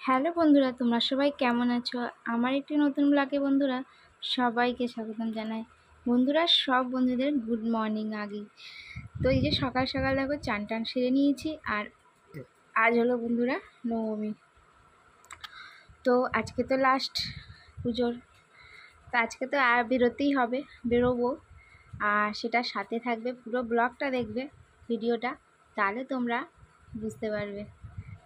Hello বন্ধুরা, তোমরা সবাই কেমন আছো? আমার একটি নতুন ব্লগে বন্ধুরা সবাইকে স্বাগতম জানাই। বন্ধুরা, সব বন্ধুদের গুড মর্নিং আগে। তো এই যে সকাল সকাল দেখো, চান টান সেরে নিয়েছি আর আজ হলো বন্ধুরা নবমী। তো আজকে তো লাস্ট পুজোর। তো আজকে তো আর বেরোতেই হবে, বেরোবো। আর সেটা সাথে থাকবে, পুরো ব্লগটা দেখবে ভিডিওটা তাহলে তোমরা বুঝতে পারবে।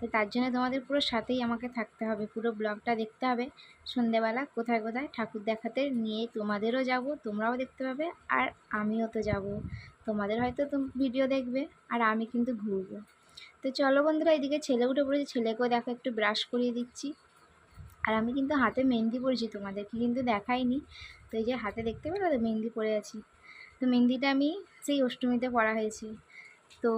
তো তার জন্য তোমাদের পুরো সাথেই আমাকে থাকতে হবে। পুরো ব্লগটা দেখতে হবে। সন্ধেবেলা কোথায় কোথায় ঠাকুর দেখাতে নিয়ে তোমাদেরও যাব, তোমরাও দেখতে পাবে আর আমিও তো যাব। তোমাদের হয়তো ভিডিও দেখবে আর আমি কিন্তু ঘুরবো। তো চলো বন্ধুরা, এদিকে ছেলে উঠে পড়েছে। ছেলেকেও দেখো একটু ব্রাশ করিয়ে দিচ্ছি। আর আমি কিন্তু হাতে মেহেন্দি পরেছি, তোমাদেরকে কিন্তু দেখাইনি। তো এই যে হাতে দেখতে পেল তো মেহেন্দি পরে আছি। তো মেহেন্দিটা আমি সেই অষ্টমীতে পরা হয়েছে। তো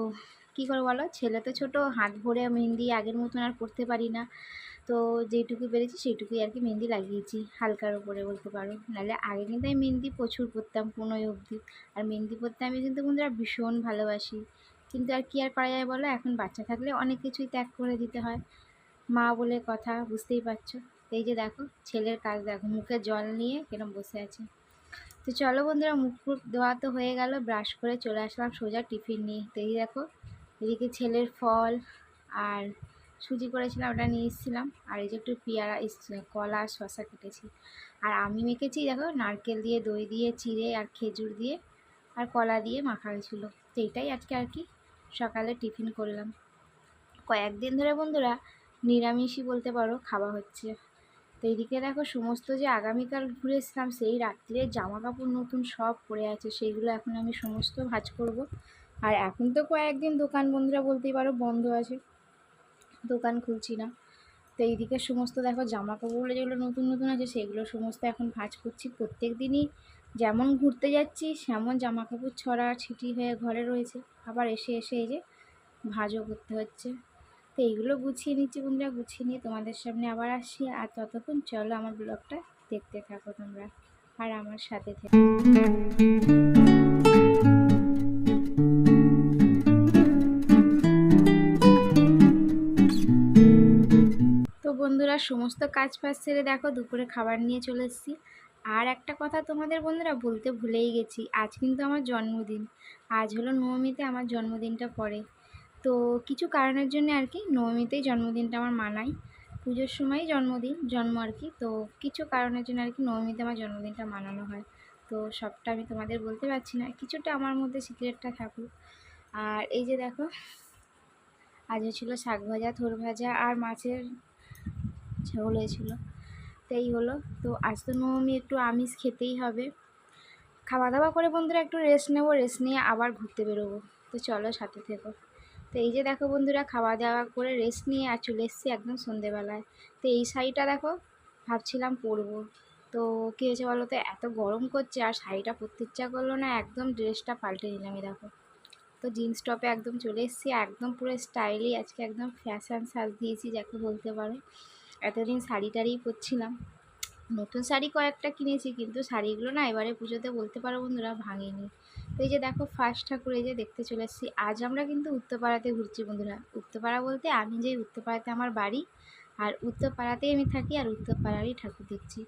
কী করে বলো? ছেলে তো ছোটো, হাত ভরে মেহেন্দি আগের মতন আর পরতে পারি না। তো যেইটুকু পেরেছি সেইটুকুই আর কি মেহেন্দি লাগিয়েছি, হালকার উপরে বলতে পারো। নাহলে আগে কিন্তু আমি মেহেন্দি প্রচুর পরতাম পনেরোই অবধি। আর মেহেন্দি পরতে আমি কিন্তু বন্ধুরা ভীষণ ভালোবাসি। কিন্তু আর কি আর করা যায় বলো? এখন বাচ্চা থাকলে অনেক কিছুই ত্যাগ করে দিতে হয়। মা বলে কথা, বুঝতেই পারছ? এই যে দেখো, ছেলের কাজ দেখো, মুখে জল নিয়ে কেরম বসে আছে। তো চলো বন্ধুরা মুখ ফুখ ধোয়া তো হয়ে গেল, ব্রাশ করে চলে আসলাম সোজা টিফিন নিয়ে। তো এই দেখো এদিকে ছেলের ফল আর সুজি করেছিলাম, ওটা নিয়ে এসেছিলাম। আর এই যে একটু পেয়ারা কলা আর শশা কেটেছি। আর আমি মেখেছি, দেখো, নারকেল দিয়ে, দই দিয়ে, চিড়ে আর খেজুর দিয়ে আর কলা দিয়ে মাখা হয়েছিল। তো এইটাই আজকে আর কি সকালে টিফিন করলাম। কয়েকদিন ধরে বন্ধুরা নিরামিষই বলতে পারো, খাওয়া হচ্ছে। তো এইদিকে দেখো, সমস্ত যে আগামীকাল ঘুরে এসলাম সেই রাত্রে জামা কাপড় নতুন সব পরে আছে, সেইগুলো এখন আমি সমস্ত ভাজ করব। আর এখন তো কয়েকদিন দোকান বন্ধুরা বলতেই পারো বন্ধ আছে। দোকান খুলছি না। তো এইদিকে সমস্ত দেখো জামা কাপড়গুলো যেগুলো নতুন নতুন আছে, সেগুলো সমস্ত এখন ভাজ করছি। প্রত্যেক দিনই যেমন ঘুরতে যাচ্ছি, সেমন জামা কাপড় ছড়া ছিটি হয়ে ঘরে রয়েছে। আবার এসে এসে এই যে ভাজও করতে হচ্ছে। তো এইগুলো গুছিয়ে নিচ্ছি বন্ধুরা, গুছিয়ে নিয়ে তোমাদের সামনে আবার আসছি। আর ততক্ষণ চলো আমার ব্লগটা দেখতে থাকো তোমরা। আর আমার সাথে থেকে। বন্ধুরা, সমস্ত কাজ ফাজ সেরে দেখো, দুপুরে খাবার নিয়ে চলে এসেছি। আর একটা কথা তোমাদের বন্ধুরা, বলতে ভুলেই গেছি, আজ কিন্তু আমার জন্মদিন। আজ হলো নবমীতে আমার জন্মদিনটা পড়ে। তো কিছু কারণের জন্য আর কি, নবমীতেই জন্মদিনটা আমার মানাই পুজোর সময়ই জন্মদিন, জন্ম আর কি। তো কিছু কারণের জন্য আর কি নবমীতে আমার জন্মদিনটা মানানো হয়। তো সবটা আমি তোমাদের বলতে পারছি না, কিছুটা আমার মধ্যে সিক্রেটটা থাকুক। আর এই যে দেখো, আজ ছিল শাক ভাজা, থোর ভাজা, আর মাছের ঝোল হয়েছিল। তো এই হলো। তো আজ তো নবমী, একটু আমিষ খেতেই হবে। খাওয়া দাওয়া করে বন্ধুরা একটু রেস্ট নেব রেস্ট নিয়ে আবার ঘুরতে বেরোবো। তো চলো সাথে থেকো। তো এই যে দেখো বন্ধুরা খাওয়া দাওয়া করে রেস্ট নিয়ে আর চলে এসেছি একদম সন্ধেবেলায়। তো এই শাড়িটা দেখো, ভাবছিলাম পরবো। তো কী হয়েছে বলো তো, এত গরম করছে আর শাড়িটা পরতে ইচ্ছা করল না, একদম ড্রেসটা পাল্টে নিলাম এই দেখো। তো জিন্স টপে একদম চলে এসেছি, একদম পুরো স্টাইলি আজকে একদম ফ্যাশন সাজ দিয়েছি, যাকে বলতে পারো। এতদিন শাড়ি টাড়িই পরছিলাম। নতুন শাড়ি কয়েকটা কিনেছি, কিন্তু শাড়িগুলো না এবারে পুজোতে বলতে পারো বন্ধুরা ভাঙেনি। তো এই যে দেখো ফার্স্ট ঠাকুর, এই যে দেখতে চলে এসেছি। আজ আমরা কিন্তু উত্তরপাড়াতে ঘুরছি বন্ধুরা। উত্তরপাড়া বলতে আমি যে উত্তরপাড়াতে আমার বাড়ি, আর উত্তরপাড়াতেই আমি থাকি আর উত্তরপাড়ারই ঠাকুর দেখছি।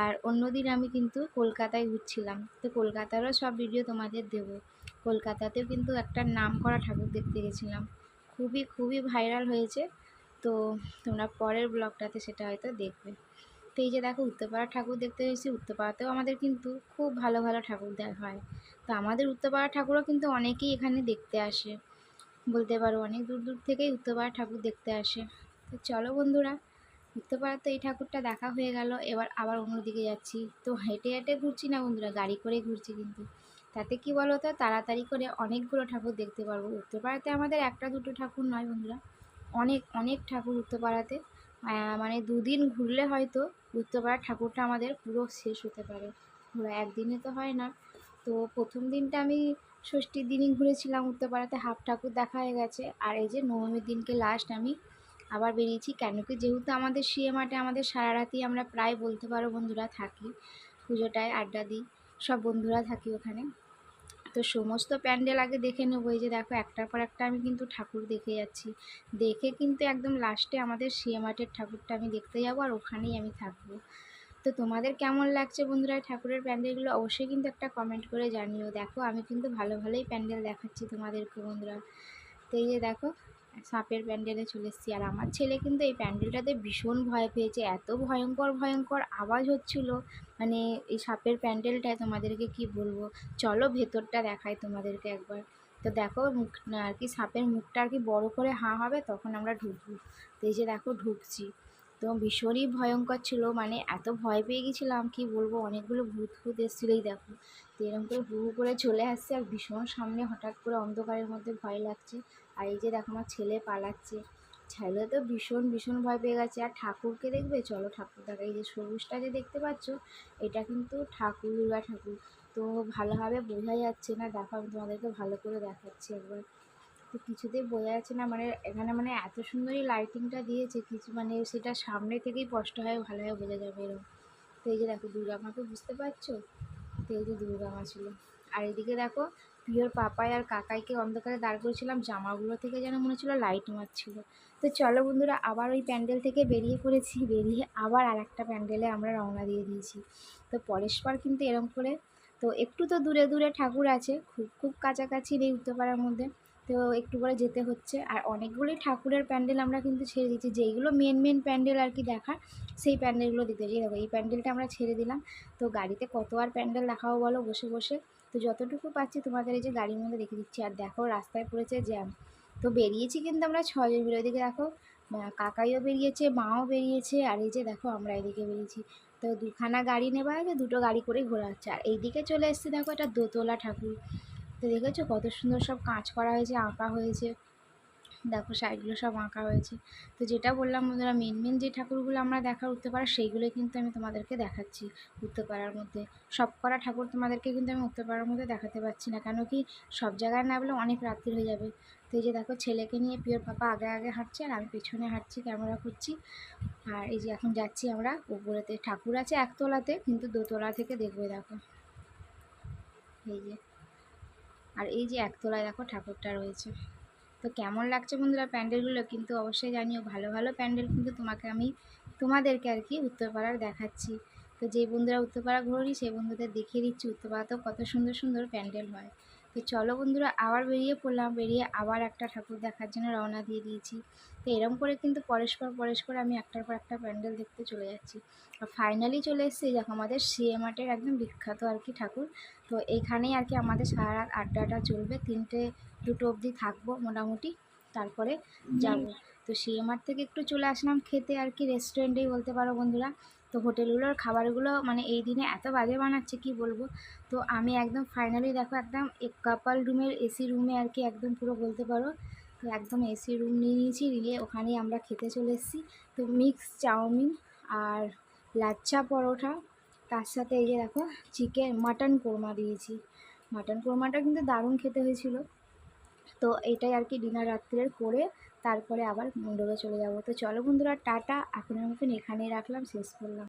আর অন্যদিন আমি কিন্তু কলকাতায় ঘুরছিলাম। তো কলকাতারও সব ভিডিও তোমাদের দেবো। কলকাতাতেও কিন্তু একটা নাম করা ঠাকুর দেখতে গেছিলাম। খুবই খুবই ভাইরাল হয়েছে। তো তোমরা পরের ব্লগটাতে সেটা হয়তো দেখবে। তো এই যে দেখো উত্তরপাড়া ঠাকুর দেখতে এসেছি। উত্তরপাড়াতেও আমাদের কিন্তু খুব ভালো ভালো ঠাকুর দেখা হয়। তো আমাদের উত্তরপাড়া ঠাকুরও কিন্তু অনেকেই এখানে দেখতে আসে। বলতে পারো, অনেক দূর দূর থেকেই উত্তরপাড়া ঠাকুর দেখতে আসে। তো চলো বন্ধুরা উত্তরপাড়া তো এই ঠাকুরটা দেখা হয়ে গেল। এবার আবার অন্যদিকে যাচ্ছি। তো হেঁটে হেঁটে ঘুরছি না বন্ধুরা, গাড়ি করে ঘুরছি কিন্তু। তাতে কি বলো তো তাড়াতাড়ি করে অনেকগুলো ঠাকুর দেখতে পারব। উত্তরপাড়াতে আমাদের একটা দুটো ঠাকুর নয় বন্ধুরা অনেক অনেক ঠাকুর উত্তরপাড়াতে। মানে দুদিন ঘুরলে হয়তো উত্তরপাড়ার ঠাকুরটা আমাদের পুরো শেষ হতে পারে। ঘোরা একদিনে তো হয় না। তো প্রথম দিনটা আমি ষষ্ঠীর দিনই ঘুরেছিলাম উত্তরপাড়াতে, হাফ ঠাকুর দেখা হয়ে গেছে। আর এই যে নবমীর দিনকে লাস্ট আমি আবার বেরিয়েছি। কেন কি যেহেতু আমাদের সিএ মাঠে আমাদের সারা রাতই আমরা প্রায় বলতে পারো বন্ধুরা থাকি, পুজোটায় আড্ডা দিই, সব বন্ধুরা থাকি ওখানে। তো সমস্ত প্যান্ডেল আগে দেখে নেব, এই যে দেখো একটার পর একটা আমি কিন্তু ঠাকুর দেখে যাচ্ছি। দেখে কিন্তু একদম লাস্টে আমাদের শিয়ামাটের ঠাকুরটা আমি দেখতে যাব আর ওখানেই আমি থাকব। তো তোমাদের কেমন লাগছে বন্ধুরা ঠাকুরের প্যান্ডেলগুলো? অবশ্যই কিন্তু একটা কমেন্ট করে জানিও। দেখো আমি কিন্তু ভালো ভালোই প্যান্ডেল দেখাচ্ছি তোমাদেরকে বন্ধুরা। তো এই যে দেখো সাপের প্যান্ডেলে চলে এসেছি। আর আমার ছেলে কিন্তু এই প্যান্ডেলটাতে ভীষণ ভয় পেয়েছে, এত ভয়ঙ্কর ভয়ঙ্কর আওয়াজ হচ্ছিল। মানে এই সাপের প্যান্ডেলটায় তোমাদেরকে কি বলব? চলো ভেতরটা দেখাই তোমাদেরকে একবার। তো দেখো মুখ, আর কি সাপের মুখটা আর কি বড় করে হাঁ হবে তখন আমরা ঢুকবো। তো এই যে দেখো ঢুকছি। তো ভীষণই ভয়ঙ্কর ছিল মানে এত ভয় পেয়ে গেছিলাম, কি বলব? অনেকগুলো ভূত ভূত এসেছিলোই দেখো। তো এরকম করে হু হু করে চলে আসছে আর ভীষণ সামনে হঠাৎ করে অন্ধকারের মধ্যে ভয় লাগছে। আর এই যে দেখো আমার ছেলে পালাচ্ছে। ছেলে তো ভীষণ ভীষণ ভয় পেয়ে গেছে। আর ঠাকুরকে দেখবে? চলো ঠাকুর দেখা এই যে সবুজটা যে দেখতে পাচ্ছ, এটা কিন্তু ঠাকুর, দুর্গা ঠাকুর। তো ভালোভাবে বোঝা যাচ্ছে না। দেখো, আমি তোমাদেরকে ভালো করে দেখাচ্ছি একবার। তো কিছুতেই বোঝা যাচ্ছে না। মানে এখানে মানে এত সুন্দরই লাইটিংটা দিয়েছে। কিছু মানে সেটা সামনে থেকেই স্পষ্ট হয়, ভালোভাবে বোঝা যাবে এরকম তো এই যে দেখো, দুর্গা মাকে বুঝতে পারছ? তো এই যে দুর্গা মা ছিল আর এদিকে দেখো, প্রিয়র পাপাই আর কাকাইকে অন্ধকারে দাঁড় করেছিলাম, জামাগুলো থেকে যেন মনে হচ্ছিল লাইট মারছিল। তো চলো বন্ধুরা, আবার ওই প্যান্ডেল থেকে বেরিয়ে পড়েছি, বেরিয়ে আবার আর একটা প্যান্ডেলে আমরা রওনা দিয়ে দিয়েছি। তো পরেশবার কিন্তু এরম করে, তো একটু তো দূরে দূরে ঠাকুর আছে, খুব খুব কাছাকাছি নেই উত্তরপাড়ার মধ্যে। তো একটু করে যেতে হচ্ছে। আর অনেকগুলোই ঠাকুরের প্যান্ডেল আমরা কিন্তু ছেড়ে দিচ্ছি যেইগুলো মেন মেন প্যান্ডেল আর কি দেখার, সেই প্যান্ডেলগুলো দিতে এই দেখো, এই প্যান্ডেলটা আমরা ছেড়ে দিলাম। তো গাড়িতে কত আর প্যান্ডেল দেখাবো বলো, বসে বসে। তো যতটুকু পাচ্ছি তোমাদের এই যে গাড়ির মধ্যে দেখে দিচ্ছি। আর দেখো রাস্তায় পড়েছে জ্যাম। তো বেরিয়েছি কিন্তু আমরা ছজন মিলে। ওইদিকে দেখো কাকাইও বেরিয়েছে, মাও বেরিয়েছে। আর এই যে দেখো আমরা এদিকে বেরিয়েছি। তো দুখানা গাড়ি নেওয়া আছে দুটো গাড়ি করে ঘোরা হচ্ছে। আর এইদিকে চলে এসছে দেখো এটা দোতলা ঠাকুর। তো দেখেছ কত সুন্দর সব কাজ করা হয়েছে, আঁকা হয়েছে। দেখো সাইডগুলো সব আঁকা হয়েছে। তো যেটা বললাম বন্ধুরা মেন মেন যে ঠাকুরগুলো আমরা দেখার উঠতে পারা সেইগুলো কিন্তু আমি তোমাদেরকে দেখাচ্ছি উত্তরপাড়ার মধ্যে। সব করা ঠাকুর তোমাদেরকে কিন্তু আমি উত্তরপাড়ার মধ্যে দেখাতে পারছি না, কেন কি সব জায়গায় না বলে অনেক রাত্রি হয়ে যাবে। তো এই যে দেখো ছেলেকে নিয়ে পিওর পাপা আগে আগে হাঁটছে আর আমি পেছনে হাঁটছি, ক্যামেরা করছি আর এই যে এখন যাচ্ছি আমরা উপরেতে। ঠাকুর আছে একতলাতে, কিন্তু দোতলা থেকে দেখবে দেখো। এই যে আর এই যে একতলায় দেখো ঠাকুরটা রয়েছে। তো কেমন লাগছে বন্ধুরা প্যান্ডেলগুলো? কিন্তু অবশ্যই জানিও, ভালো ভালো প্যান্ডেল কিন্তু তোমাকে আমি তোমাদেরকে আর কি উত্তরপাড়ার দেখাচ্ছি। তো যে বন্ধুরা উত্তরপাড়া ঘুরি সেই বন্ধুদের দেখিয়ে দিচ্ছি উত্তরপাড়াতেও কত সুন্দর সুন্দর প্যান্ডেল হয়। তো চলো বন্ধুরা আবার বেরিয়ে পড়লাম। বেরিয়ে আবার একটা ঠাকুর দেখার জন্য রওনা দিয়ে দিয়েছি। তো এরম করে কিন্তু পরস্পর পরস্পর আমি একটার পর একটা প্যান্ডেল দেখতে চলে যাচ্ছি। আর ফাইনালি চলে এসেছি দেখো আমাদের সিএম আর্টের একদম বিখ্যাত আর কি ঠাকুর। তো এইখানেই আর কি আমাদের সারা রাত আড্ডাটা চলবে। তিনটে দুটো অবধি থাকব মোটামুটি। তারপরে যাব। তো সিএমআর থেকে একটু চলে আসলাম খেতে আর কি রেস্টুরেন্টেই বলতে পারো বন্ধুরা। তো হোটেলগুলোর খাবারগুলো মানে এই দিনে এত বাজে বানাচ্ছে, কি বলব? তো আমি একদম ফাইনালি দেখো একদম এক কাপাল রুমের এসি রুমে আর কি একদম পুরো বলতে পারো, তো একদম এসি রুম নিয়ে নিয়েছি, নিয়ে ওখানেই আমরা খেতে চলে এসেছি। তো মিক্স চাউমিন আর লাচ্ছা পরোটা, তার সাথে এই যে দেখো চিকেন মাটন কোরমা দিয়েছি। মাটন কোরমাটা কিন্তু দারুণ খেতে হয়েছিল। তো এটাই আর কি ডিনার রাত্রের করে তারপরে আবার মণ্ডপে চলে যাব। তো চলো বন্ধুরা, টাটা। এখনের মতন এখানেই রাখলাম, শেষ করলাম।